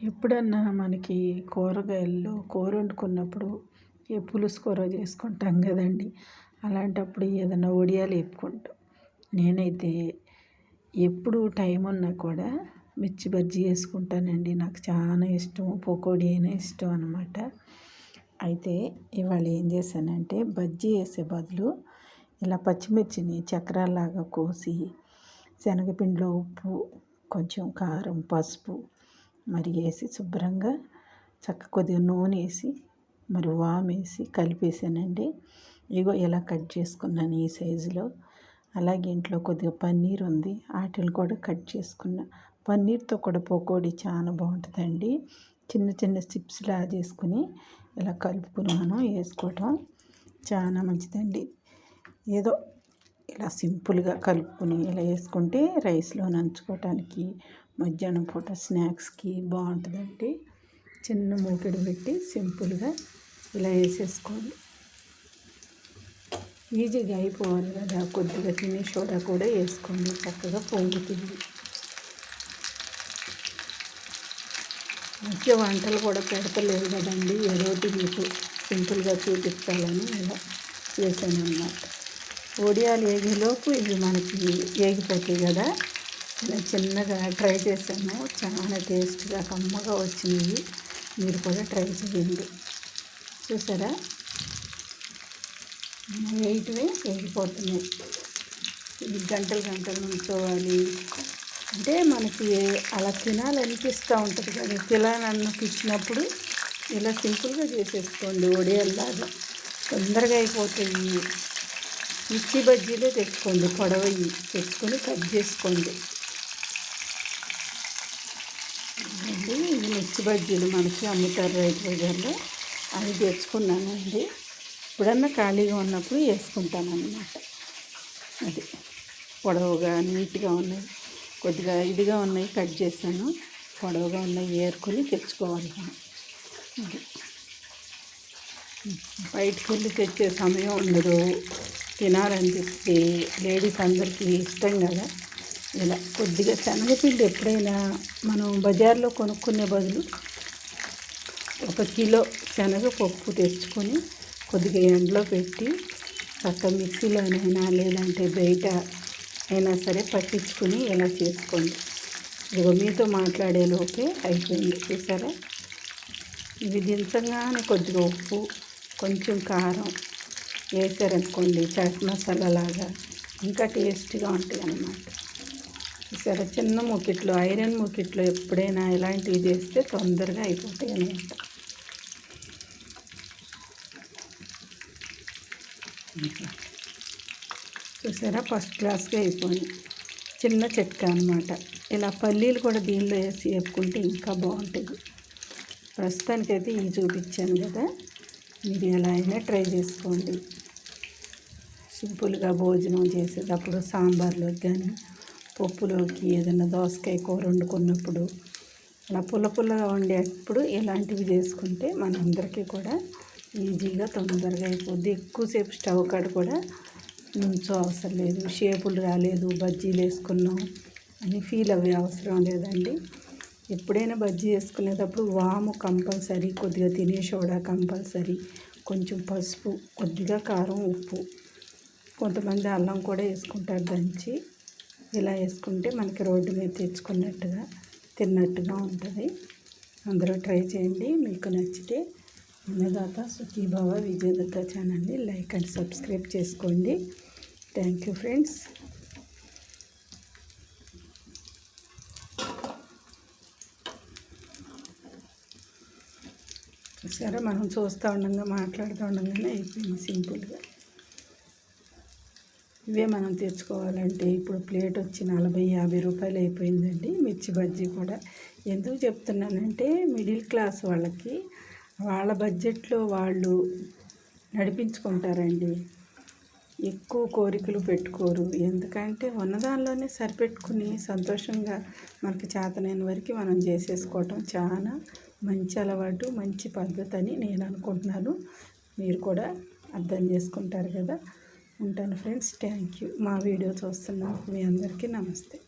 ఎప్పుడన్నా మనకి కూరగాయల్లో కూర వండుకున్నప్పుడు ఏ పులుసు కూర చేసుకుంటాం కదండి. అలాంటప్పుడు ఏదైనా వడియాలు వేపుకుంటాం. నేనైతే ఎప్పుడు టైం ఉన్నా కూడా మిర్చి బజ్జీ వేసుకుంటానండి. నాకు చాలా ఇష్టం పకోడీ అయినా ఇష్టం అనమాట అయితే ఇవాళ ఏం చేశానంటే బజ్జీ వేసే బదులు ఇలా పచ్చిమిర్చిని చక్రాల్లాగా కోసి శనగపిండిలో ఉప్పు కొంచెం కారం పసుపు మరి వేసి శుభ్రంగా చక్క కొద్దిగా నూనె వేసి మరి వామ్ వేసి కలిపేసానండి. ఇగో ఇలా కట్ చేసుకున్నాను ఈ సైజులో. అలాగే ఇంట్లో కొద్దిగా పన్నీర్ ఉంది వాటిని కూడా కట్ చేసుకున్నా. పన్నీర్తో కూడా పకోడీ చాలా బాగుంటుందండి. చిన్న చిన్న చిప్స్లా చేసుకుని ఇలా కలుపుకుని మనం వేసుకోవటం చాలా మంచిదండి. ఏదో ఇలా సింపుల్గా కలుపుకుని ఇలా వేసుకుంటే రైస్లో నంచుకోవటానికి మధ్యాహ్నం పూట స్నాక్స్కి బాగుంటుందండి చిన్న మూకిడి పెట్టి సింపుల్గా ఇలా వేసేసుకోండి. ఈజీగా అయిపోవాలి కదా కొద్దిగా తిని సోడా కూడా వేసుకోండి చక్కగా పొంగుతుంది. మంచిగా వంటలు కూడా పెడతలేదు కదండి ఏదోటి మీకు సింపుల్గా చూపించాలని ఇలా చేశాను అన్నమాట ఒడియాలు వేగేలోపు ఇవి మనకి ఏగిపోతాయి కదా ఇలా చిన్నగా ట్రై చేశాను. చాలా టేస్ట్గా కమ్మగా వచ్చినాయి మీరు కూడా ట్రై చేయండి. చూసారా? వెయిట్వే వెళ్ళిపోతున్నాయి ఇది గంటలు గంటలు ఉంచోవాలి. అంటే మనకి అలా తినాలనిపిస్తూ ఉంటుంది కానీ తినాలన్నకి ఇచ్చినప్పుడు ఇలా సింపుల్గా చేసేసుకోండి. ఒడియల్లాగా తొందరగా అయిపోతాయి. మిర్చి బజ్జీలే తెచ్చుకోండి. పొడవయ్యి తెచ్చుకొని కట్ చేసుకోండి ఇది మిర్చి బజ్జీలు మనకి అమ్ముతారు రైతు బజార్లో. అవి తెచ్చుకున్నానండి. ఎప్పుడన్నా ఖాళీగా ఉన్నప్పుడు వేసుకుంటాను అన్నమాట అది పొడవుగా నీట్గా ఉన్నాయి. కొద్దిగా ఇదిగా ఉన్నాయి కట్ చేశాను. పొడవుగా ఉన్నాయి ఏరుకొని తెచ్చుకోవాలి అది. బయటకు వెళ్ళి తెచ్చే సమయం ఉండదు. తినాలనిపిస్తే లేడీస్ అందరికీ ఇష్టం కదా. ఇలా కొద్దిగా శనగపిండి ఎప్పుడైనా మనం బజార్లో కొనుక్కునే బదులు ఒక కిలో శనగపప్పు తెచ్చుకొని కొద్దిగా ఎండలో పెట్టి పక్క మిక్సీలోనైనా లేదంటే బయట అయినా సరే పట్టించుకొని ఇలా చేసుకోండి. ఇదిగో మీతో మాట్లాడేలోపే అయిపోయింది. చూసారా? ఇవి దించగానే కొద్దిగా ఉప్పు కొంచెం కారం వేసారనుకోండి చాట్ మసాలా లాగా ఇంకా టేస్ట్గా ఉంటాయి అన్నమాట సరే చిన్న ముకిట్లు ఐరన్ ముకిట్లు ఎప్పుడైనా ఇలాంటివి చేస్తే తొందరగా అయిపోతాయి అనమాట చూసారా? ఫస్ట్ క్లాస్గా అయిపోయింది. చిన్న చెక్క అనమాట ఇలా పల్లీలు కూడా దీనిలో వేసి వేపుకుంటే ఇంకా బాగుంటుంది. ప్రస్తుతానికైతే ఇవి చూపించాను కదా. మీరు ఎలా అయినా ట్రై చేసుకోండి. సింపుల్గా భోజనం చేసేటప్పుడు సాంబార్లోకి కానీ పప్పులోకి ఏదైనా దోసకాయ కూర వండుకున్నప్పుడు అలా పుల్ల పుల్లగా వండేటప్పుడు ఇలాంటివి చేసుకుంటే మనందరికీ కూడా ఈజీగా తొందరగా అయిపోద్ది. ఎక్కువసేపు స్టవ్ కాడ కూడా నుంచో అవసరం లేదు. షేపులు రాలేదు బజ్జీలు వేసుకున్నాం అని ఫీల్ అవ్వే అవసరం లేదండి. ఎప్పుడైనా బజ్జీ వేసుకునేటప్పుడు వాము కంపల్సరీ కొద్దిగా తినే సోడా కంపల్సరీ కొంచెం పసుపు కొద్దిగా కారం ఉప్పు. కొంతమంది అల్లం కూడా వేసుకుంటారు దంచి. ఇలా వేసుకుంటే మనకి రోడ్డు మీద తెచ్చుకున్నట్టుగా తిన్నట్టుగా ఉంటుంది. అందరూ ట్రై చేయండి. మీకు నచ్చితే అన్నదాత సుఖీభావ విజయదత్త ఛానల్ని లైక్ అండ్ సబ్స్క్రైబ్ చేసుకోండి. Thank you friends. సరే మనం చూస్తూ ఉండగా మాట్లాడుతూ ఉండగానే అయిపోయింది సింపుల్గా. ఇవే మనం తెచ్చుకోవాలంటే ఇప్పుడు ప్లేట్ వచ్చి నలభై యాభై రూపాయలు అయిపోయిందండి. మిర్చి బజ్జీ కూడా. ఎందుకు చెప్తున్నానంటే మిడిల్ క్లాస్ వాళ్ళకి వాళ్ళ బడ్జెట్లో వాళ్ళు నడిపించుకుంటారండి. ఎక్కువ కోరికలు పెట్టుకోరు. ఎందుకంటే ఉన్నదానిలోనే సరిపెట్టుకుని సంతోషంగా మనకి చేతనైన వరకు మనం చేసేసుకోవటం చాలా మంచి అలవాటు మంచి పద్ధతి అని నేను అనుకుంటున్నాను. మీరు కూడా అర్థం చేసుకుంటారు కదా. ఉంటాను ఫ్రెండ్స్. Thank you. మా వీడియో చూస్తున్నాను మీ అందరికీ నమస్తే.